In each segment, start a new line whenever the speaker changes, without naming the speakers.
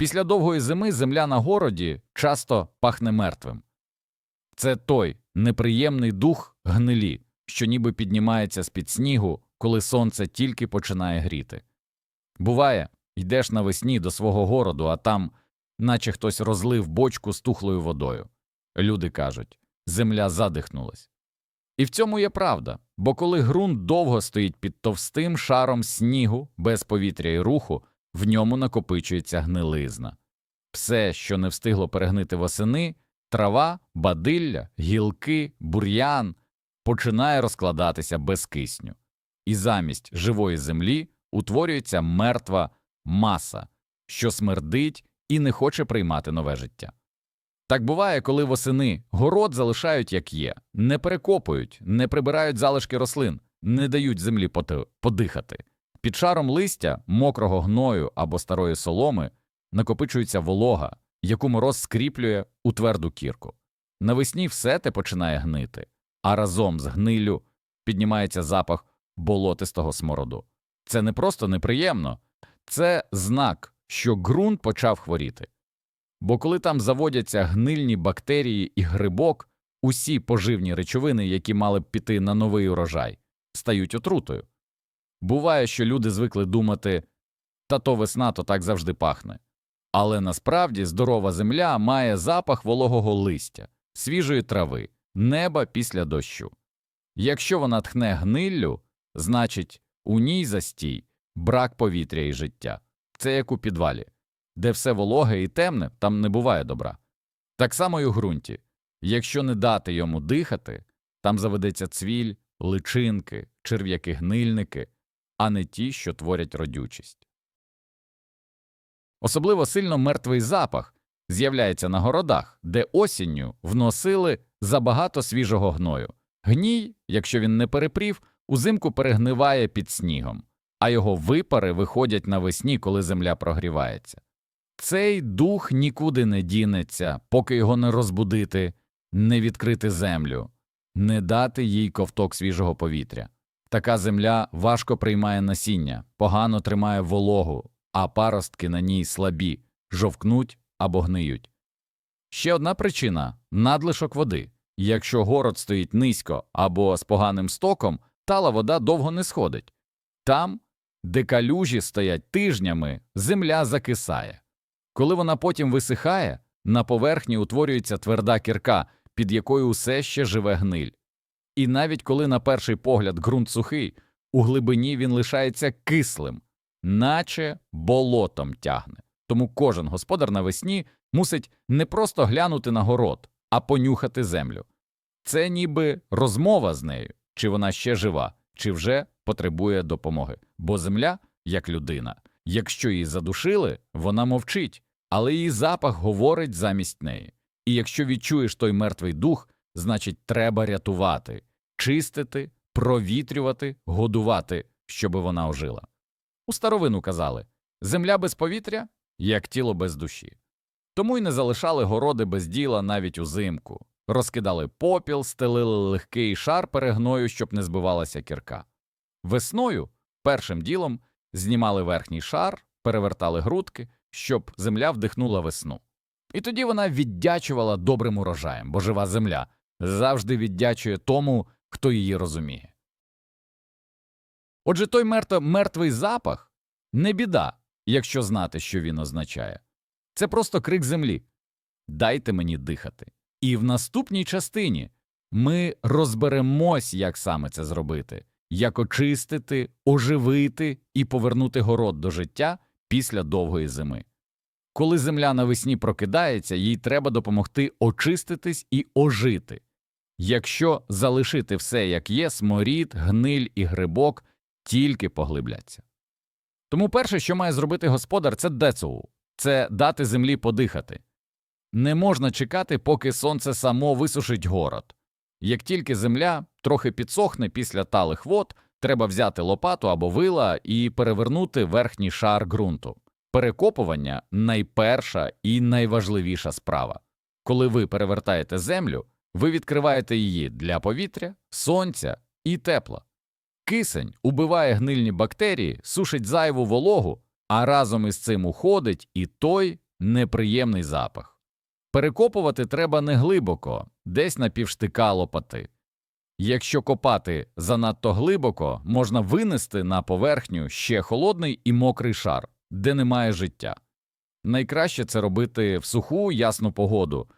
Після довгої зими земля на городі часто пахне мертвим. Це той неприємний дух гнилі, що ніби піднімається з-під снігу, коли сонце тільки починає гріти. Буває, йдеш навесні до свого городу, а там, наче хтось розлив бочку з тухлою водою. Люди кажуть, земля задихнулась. І в цьому є правда, бо коли ґрунт довго стоїть під товстим шаром снігу, без повітря і руху, в ньому накопичується гнилизна. Все, що не встигло перегнити восени, трава, бадилля, гілки, бур'ян, починає розкладатися без кисню. І замість живої землі утворюється мертва маса, що смердить і не хоче приймати нове життя. Так буває, коли восени город залишають як є, не перекопують, не прибирають залишки рослин, не дають землі подихати. Під шаром листя, мокрого гною або старої соломи накопичується волога, яку мороз скріплює у тверду кірку. Навесні все те починає гнити, а разом з гниллю піднімається запах болотистого смороду. Це не просто неприємно, це знак, що ґрунт почав хворіти. Бо коли там заводяться гнильні бактерії і грибок, усі поживні речовини, які мали б піти на новий урожай, стають отрутою. Буває, що люди звикли думати та то весна, то так завжди пахне. Але насправді здорова земля має запах вологого листя, свіжої трави, неба після дощу. Якщо вона тхне гниллю, значить у ній застій, брак повітря і життя. Це як у підвалі. Де все вологе і темне, там не буває добра. Так само й у ґрунті. Якщо не дати йому дихати, там заведеться цвіль, личинки, черв'яки-гнильники, а не ті, що творять родючість. Особливо сильно мертвий запах з'являється на городах, де осінню вносили забагато свіжого гною. Гній, якщо він не перепрів, узимку перегниває під снігом, а його випари виходять навесні, коли земля прогрівається. Цей дух нікуди не дінеться, поки його не розбудити, не відкрити землю, не дати їй ковток свіжого повітря. Така земля важко приймає насіння, погано тримає вологу, а паростки на ній слабі, жовкнуть або гниють. Ще одна причина надлишок води. Якщо город стоїть низько або з поганим стоком, тала вода довго не сходить. Там, де калюжі стоять тижнями, земля закисає. Коли вона потім висихає, на поверхні утворюється тверда кірка, під якою усе ще живе гниль. І навіть коли на перший погляд ґрунт сухий, у глибині він лишається кислим, наче болотом тягне. Тому кожен господар навесні мусить не просто глянути на город, а понюхати землю. Це ніби розмова з нею, чи вона ще жива, чи вже потребує допомоги. Бо земля, як людина, якщо її задушили, вона мовчить, але її запах говорить замість неї. І якщо відчуєш той мертвий дух, значить треба рятувати, чистити, провітрювати, годувати, щоби вона ожила. У старовину казали земля без повітря, як тіло без душі. Тому й не залишали городи без діла навіть узимку, розкидали попіл, стелили легкий шар перегною, щоб не збивалася кірка. Весною першим ділом знімали верхній шар, перевертали грудки, щоб земля вдихнула весну. І тоді вона віддячувала добрим урожаєм, бо жива земля завжди віддячує тому, хто її розуміє. Отже, той мертвий запах не біда, якщо знати, що він означає. Це просто крик землі дайте мені дихати. І в наступній частині ми розберемось, як саме це зробити, як очистити, оживити і повернути город до життя після довгої зими. Коли земля навесні прокидається, їй треба допомогти очиститись і ожити. Якщо залишити все як є, сморід, гниль і грибок тільки поглибляться. Тому перше, що має зробити господар, це децоу – це дати землі подихати. Не можна чекати, поки сонце само висушить город. Як тільки земля трохи підсохне після талих вод, треба взяти лопату або вила і перевернути верхній шар ґрунту. Перекопування найперша і найважливіша справа. Коли ви перевертаєте землю, ви відкриваєте її для повітря, сонця і тепла. Кисень убиває гнильні бактерії, сушить зайву вологу, а разом із цим уходить і той неприємний запах. Перекопувати треба не глибоко, десь на півштика лопати. Якщо копати занадто глибоко, можна винести на поверхню ще холодний і мокрий шар, де немає життя. Найкраще це робити в суху ясну погоду,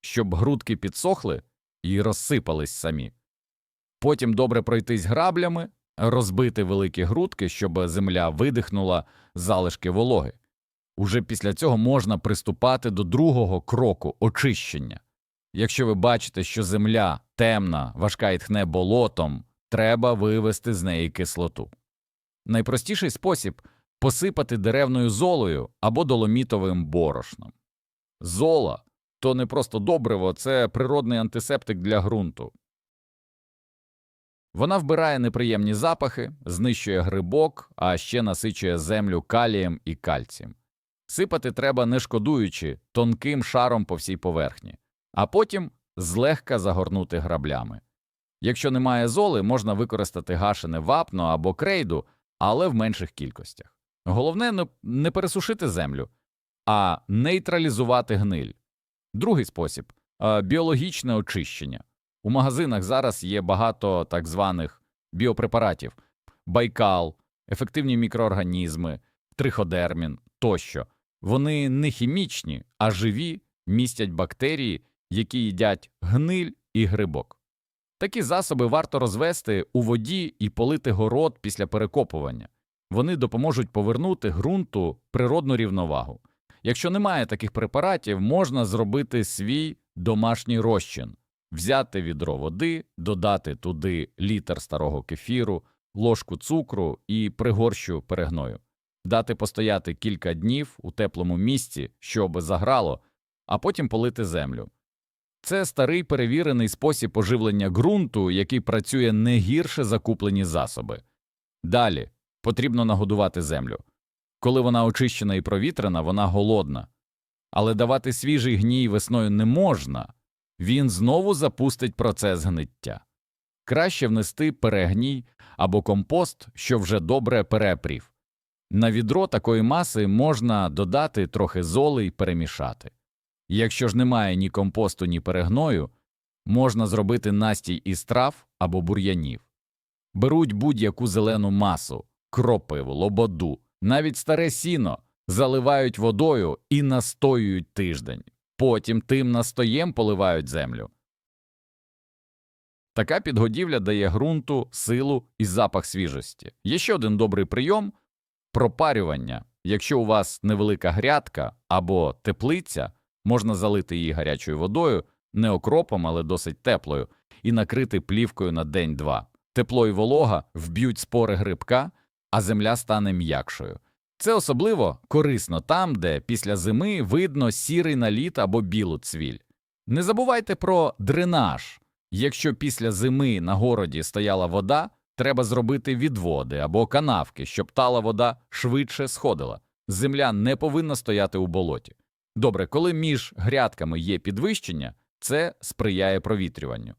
щоб грудки підсохли і розсипались самі. Потім добре пройтись граблями, розбити великі грудки, щоб земля видихнула залишки вологи. Уже після цього можна приступати до другого кроку очищення. Якщо ви бачите, що земля темна, важка і тхне болотом, треба вивести з неї кислоту. Найпростіший спосіб посипати деревною золою або доломітовим борошном. Зола то не просто добриво, це природний антисептик для ґрунту. Вона вбирає неприємні запахи, знищує грибок, а ще насичує землю калієм і кальцієм. Сипати треба не шкодуючи тонким шаром по всій поверхні, а потім злегка загорнути граблями. Якщо немає золи, можна використати гашене вапно або крейду, але в менших кількостях. Головне не- пересушити землю, а нейтралізувати гниль. Другий спосіб е, біологічне очищення. У магазинах зараз є багато так званих біопрепаратів: байкал, ефективні мікроорганізми, триходермін тощо. Вони не хімічні, а живі, містять бактерії, які їдять гниль і грибок. Такі засоби варто розвести у воді і полити город після перекопування. Вони допоможуть повернути ґрунту природну рівновагу. Якщо немає таких препаратів, можна зробити свій домашній розчин, взяти відро води, додати туди літр старого кефіру, ложку цукру і пригорщу перегною, дати постояти кілька днів у теплому місці, щоб заграло, а потім полити землю. Це старий перевірений спосіб оживлення ґрунту, який працює не гірше закуплені засоби. Далі потрібно нагодувати землю. Коли вона очищена і провітрена, вона голодна. Але давати свіжий гній весною не можна, він знову запустить процес гниття. Краще внести перегній або компост, що вже добре перепрів. На відро такої маси можна додати трохи золи і перемішати. Якщо ж немає ні компосту, ні перегною, можна зробити настій із трав або бур'янів. Беруть будь-яку зелену масу, кропиву, лободу, навіть старе сіно, заливають водою і настоюють тиждень. Потім тим настоєм поливають землю. Така підгодівля дає ґрунту силу і запах свіжості. Є ще один добрий прийом пропарювання. Якщо у вас невелика грядка або теплиця, можна залити її гарячою водою, не окропом, але досить теплою, і накрити плівкою на день-два. Тепло і волога вб'ють спори грибка, а земля стане м'якшою. Це особливо корисно там, де після зими видно сірий наліт або білу цвіль. Не забувайте про дренаж. Якщо після зими на городі стояла вода, треба зробити відводи або канавки, щоб тала вода швидше сходила. Земля не повинна стояти у болоті. Добре, коли між грядками є підвищення, це сприяє провітрюванню.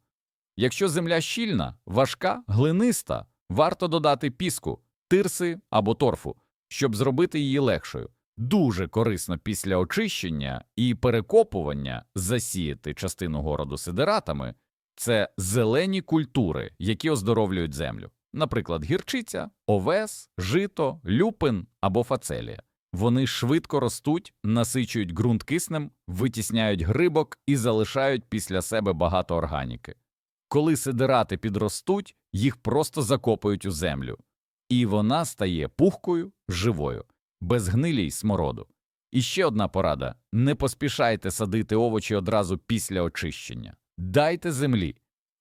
Якщо земля щільна, важка, глиниста, варто додати піску, тирси або торфу, щоб зробити її легшою. Дуже корисно після очищення і перекопування засіяти частину городу сидератами це зелені культури, які оздоровлюють землю, наприклад, гірчиця, овес, жито, люпин або фацелія. Вони швидко ростуть, насичують ґрунт киснем, витісняють грибок і залишають після себе багато органіки. Коли сидерати підростуть, їх просто закопують у землю, і вона стає пухкою, живою, без гнилі й смороду. І ще одна порада не поспішайте садити овочі одразу після очищення. Дайте землі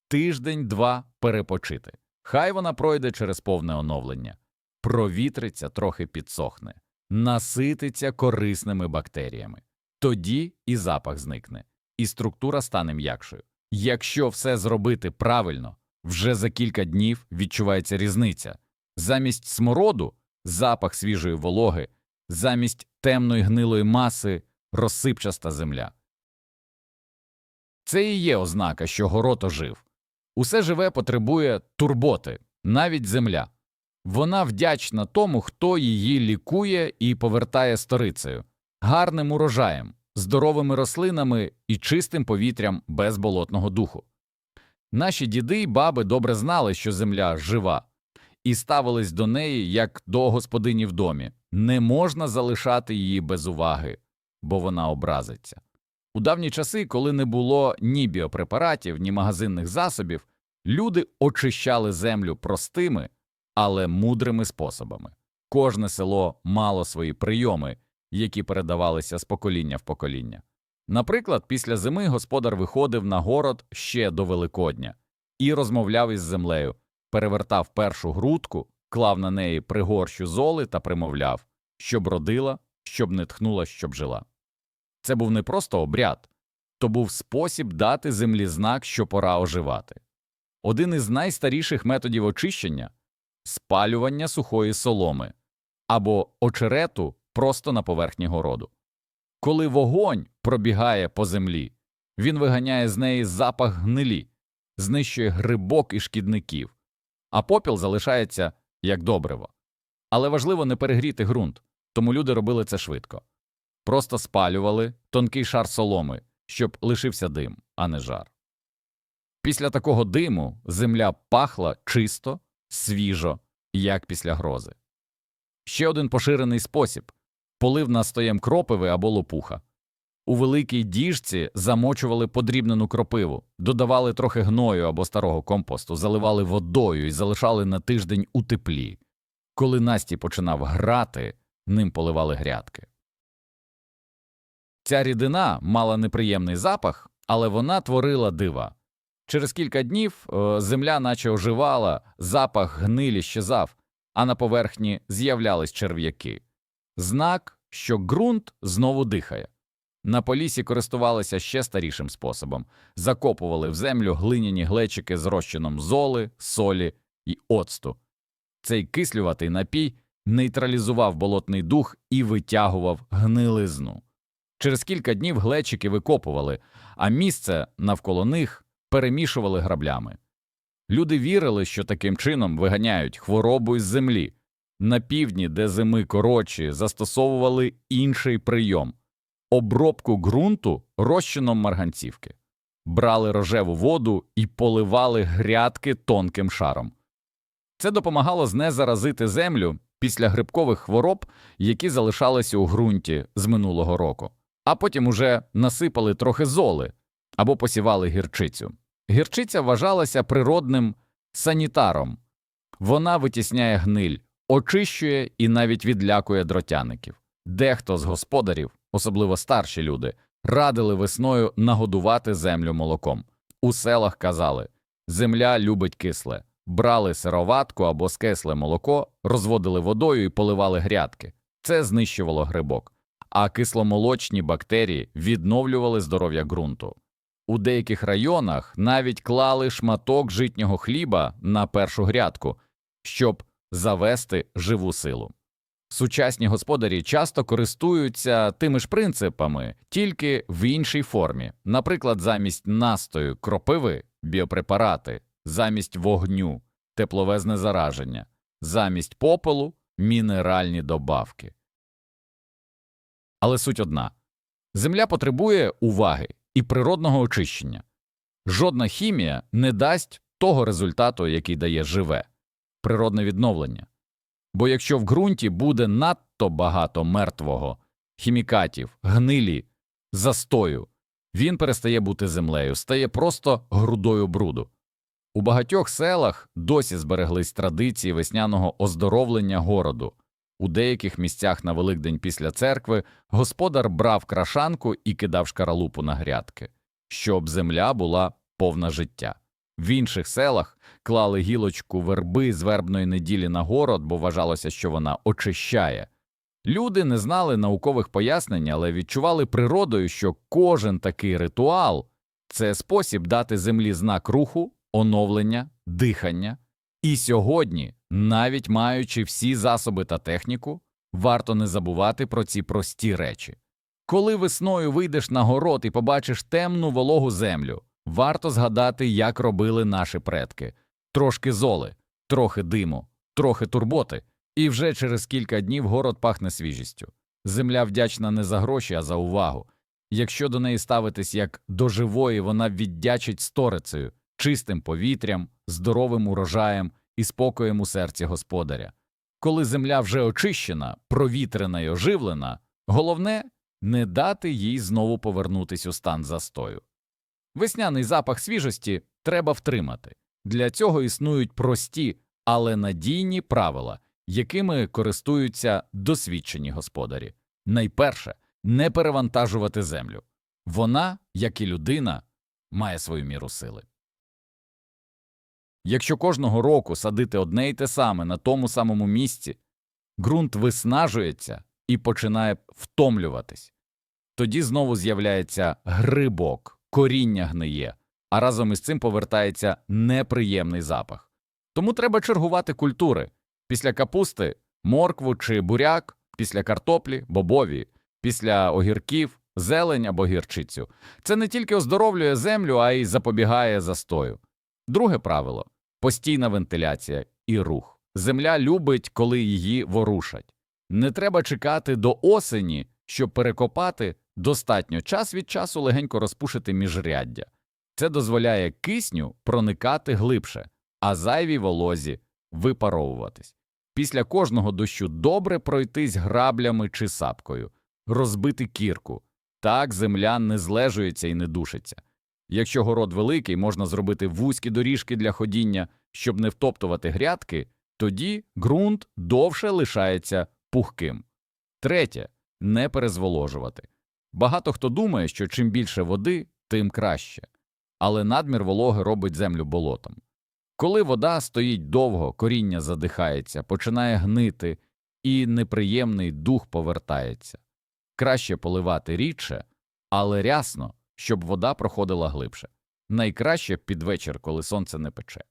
тиждень-два перепочити. Хай вона пройде через повне оновлення, провітриться, трохи підсохне, насититься корисними бактеріями. Тоді і запах зникне, і структура стане м'якшою. Якщо все зробити правильно, вже за кілька днів відчувається різниця. Замість смороду запах свіжої вологи, замість темної гнилої маси розсипчаста земля. Це і є ознака, що город ожив. Усе живе потребує турботи, навіть земля. Вона вдячна тому, хто її лікує і повертає сторицею. гарним урожаєм, здоровими рослинами і чистим повітрям без болотного духу. Наші діди й баби добре знали, що земля жива, і ставились до неї як до господині в домі. Не можна залишати її без уваги, бо вона образиться. У давні часи, коли не було ні біопрепаратів, ні магазинних засобів, люди очищали землю простими, але мудрими способами. Кожне село мало свої прийоми, які передавалися з покоління в покоління. Наприклад, після зими господар виходив на город ще до Великодня і розмовляв із землею, перевертав першу грудку, клав на неї пригорщу золи та примовляв, щоб родила, щоб не тхнула, щоб жила. Це був не просто обряд, то був спосіб дати землі знак, що пора оживати. Один із найстаріших методів очищення спалювання сухої соломи або очерету просто на поверхні городу. Коли вогонь пробігає по землі, він виганяє з неї запах гнилі, знищує грибок і шкідників, а попіл залишається як добриво. Але важливо не перегріти ґрунт, тому люди робили це швидко. Просто спалювали тонкий шар соломи, щоб лишився дим, а не жар. Після такого диму земля пахла чисто, свіжо, як після грози. Ще один поширений спосіб полив настоєм кропиви або лопуха. У великій діжці замочували подрібнену кропиву, додавали трохи гною або старого компосту, заливали водою і залишали на тиждень у теплі. Коли Насті починав грати, ним поливали грядки. Ця рідина мала неприємний запах, але вона творила дива. Через кілька днів е, земля наче оживала, запах гнилі щезав, а на поверхні з'являлись черв'яки. Знак, що ґрунт знову дихає. На полісі користувалися ще старішим способом закопували в землю глиняні глечики з розчином золи, солі і оцту. Цей кислюватий напій нейтралізував болотний дух і витягував гнилизну. Через кілька днів глечики викопували, а місце навколо них перемішували граблями. Люди вірили, що таким чином виганяють хворобу із землі. На півдні, де зими коротші, застосовували інший прийом обробку ґрунту розчином марганцівки, брали рожеву воду і поливали грядки тонким шаром. Це допомагало знезаразити землю після грибкових хвороб, які залишалися у ґрунті з минулого року, а потім уже насипали трохи золи або посівали гірчицю. Гірчиця вважалася природним санітаром, вона витісняє гниль, очищує і навіть відлякує дротяників. Дехто з господарів, особливо старші люди, радили весною нагодувати землю молоком. У селах казали земля любить кисле, брали сироватку або скисле молоко, розводили водою і поливали грядки. Це знищувало грибок, а кисломолочні бактерії відновлювали здоров'я ґрунту. У деяких районах навіть клали шматок житнього хліба на першу грядку, щоб завести живу силу. Сучасні господарі часто користуються тими ж принципами, тільки в іншій формі, наприклад, замість настою кропиви біопрепарати, замість вогню тепловезне зараження, замість попелу мінеральні добавки. Але суть одна земля потребує уваги і природного очищення. Жодна хімія не дасть того результату, який дає живе природне відновлення. Бо якщо в ґрунті буде надто багато мертвого, хімікатів, гнилі, застою, він перестає бути землею, стає просто грудою бруду. У багатьох селах досі збереглись традиції весняного оздоровлення городу. У деяких місцях на Великдень після церкви господар брав крашанку і кидав шкаралупу на грядки, щоб земля була повна життя. В інших селах клали гілочку верби з вербної неділі на город, бо вважалося, що вона очищає. Люди не знали наукових пояснень, але відчували природою, що кожен такий ритуал це спосіб дати землі знак руху, оновлення, дихання. І сьогодні, навіть маючи всі засоби та техніку, варто не забувати про ці прості речі. Коли весною вийдеш на город і побачиш темну вологу землю, варто згадати, як робили наші предки трошки золи, трохи диму, трохи турботи, і вже через кілька днів город пахне свіжістю. Земля вдячна не за гроші, а за увагу. Якщо до неї ставитись як до живої, вона віддячить сторицею, чистим повітрям, здоровим урожаєм і спокоєм у серці господаря. Коли земля вже очищена, провітрена й оживлена, головне не дати їй знову повернутись у стан застою. Весняний запах свіжості треба втримати. Для цього існують прості, але надійні правила, якими користуються досвідчені господарі. Найперше не перевантажувати землю. Вона, як і людина, має свою міру сили. Якщо кожного року садити одне й те саме на тому самому місці, ґрунт виснажується і починає втомлюватись. Тоді знову з'являється грибок, коріння гниє, а разом із цим повертається неприємний запах. Тому треба чергувати культури після капусти моркву чи буряк, після картоплі бобові, після огірків зелень або гірчицю. Це не тільки оздоровлює землю, а й запобігає застою. Друге правило постійна вентиляція і рух. Земля любить, коли її ворушать. Не треба чекати до осені, щоб перекопати, достатньо час від часу легенько розпушити міжряддя. Це дозволяє кисню проникати глибше, а зайвій волозі випаровуватись. Після кожного дощу добре пройтись граблями чи сапкою, розбити кірку. Так земля не злежується і не душиться. Якщо город великий, можна зробити вузькі доріжки для ходіння, щоб не втоптувати грядки, тоді ґрунт довше лишається пухким. Третє не перезволожувати. Багато хто думає, що чим більше води, тим краще, але надмір вологи робить землю болотом. Коли вода стоїть довго, коріння задихається, починає гнити, і неприємний дух повертається. Краще поливати рідше, але рясно, щоб вода проходила глибше. Найкраще під вечір, коли сонце не пече.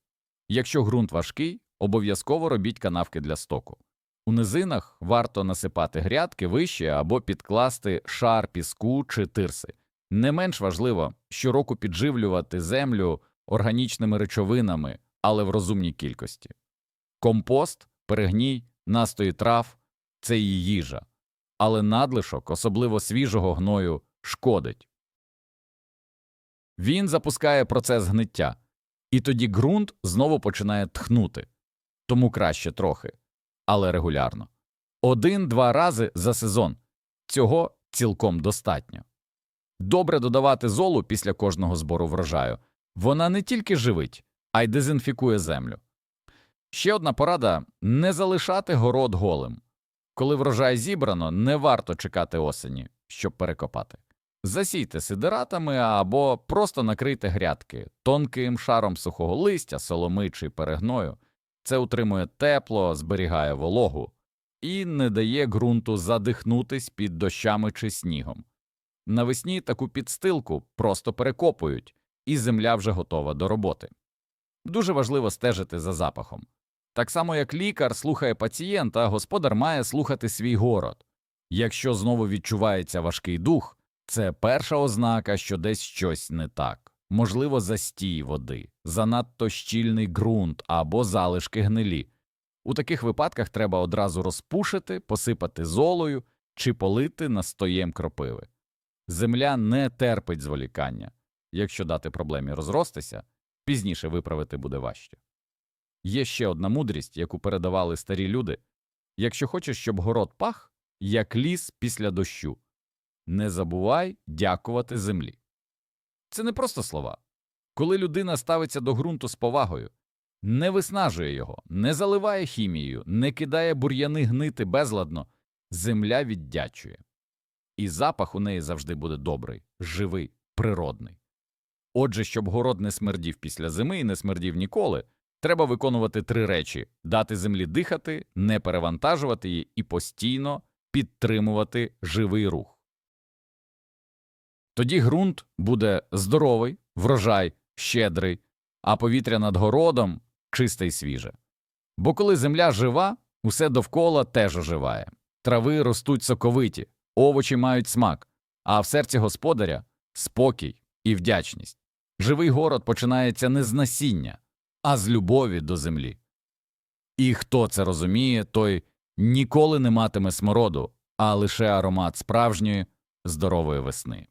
Якщо ґрунт важкий, обов'язково робіть канавки для стоку. У низинах варто насипати грядки вище або підкласти шар піску чи тирси. Не менш важливо щороку підживлювати землю органічними речовинами, але в розумній кількості. Компост, перегній, настої трав це її їжа, але надлишок, особливо свіжого гною, шкодить. Він запускає процес гниття, і тоді ґрунт знову починає тхнути, тому краще трохи, але регулярно. Один-два рази за сезон цього цілком достатньо. Добре додавати золу після кожного збору врожаю вона не тільки живить, а й дезінфікує землю. Ще одна порада не залишати город голим. Коли врожай зібрано, не варто чекати осені, щоб перекопати. Засійте сидератами або просто накрийте грядки тонким шаром сухого листя, соломи чи перегною. Це утримує тепло, зберігає вологу і не дає ґрунту задихнутись під дощами чи снігом. Навесні таку підстилку просто перекопують, і земля вже готова до роботи. Дуже важливо стежити за запахом. Так само, як лікар слухає пацієнта, господар має слухати свій город. Якщо знову відчувається важкий дух, це перша ознака, що десь щось не так. Можливо, застій води, занадто щільний ґрунт або залишки гнилі. У таких випадках треба одразу розпушити, посипати золою чи полити настоєм кропиви. Земля не терпить зволікання. Якщо дати проблемі розростися, пізніше виправити буде важче. Є ще одна мудрість, яку передавали старі люди якщо хочеш, щоб город пах, як ліс після дощу, не забувай дякувати землі. Це не просто слова. Коли людина ставиться до ґрунту з повагою, не виснажує його, не заливає хімією, не кидає бур'яни гнити безладно, земля віддячує. І запах у неї завжди буде добрий, живий, природний. Отже, щоб город не смердів після зими і не смердів ніколи, треба виконувати три речі дати землі дихати, не перевантажувати її і постійно підтримувати живий рух. Тоді ґрунт буде здоровий, врожай щедрий, а повітря над городом чисте й свіже. Бо коли земля жива, усе довкола теж оживає. Трави ростуть соковиті, овочі мають смак, а в серці господаря спокій і вдячність. Живий город починається не з насіння, а з любові до землі. І хто це розуміє, той ніколи не матиме смороду, а лише аромат справжньої, здорової весни.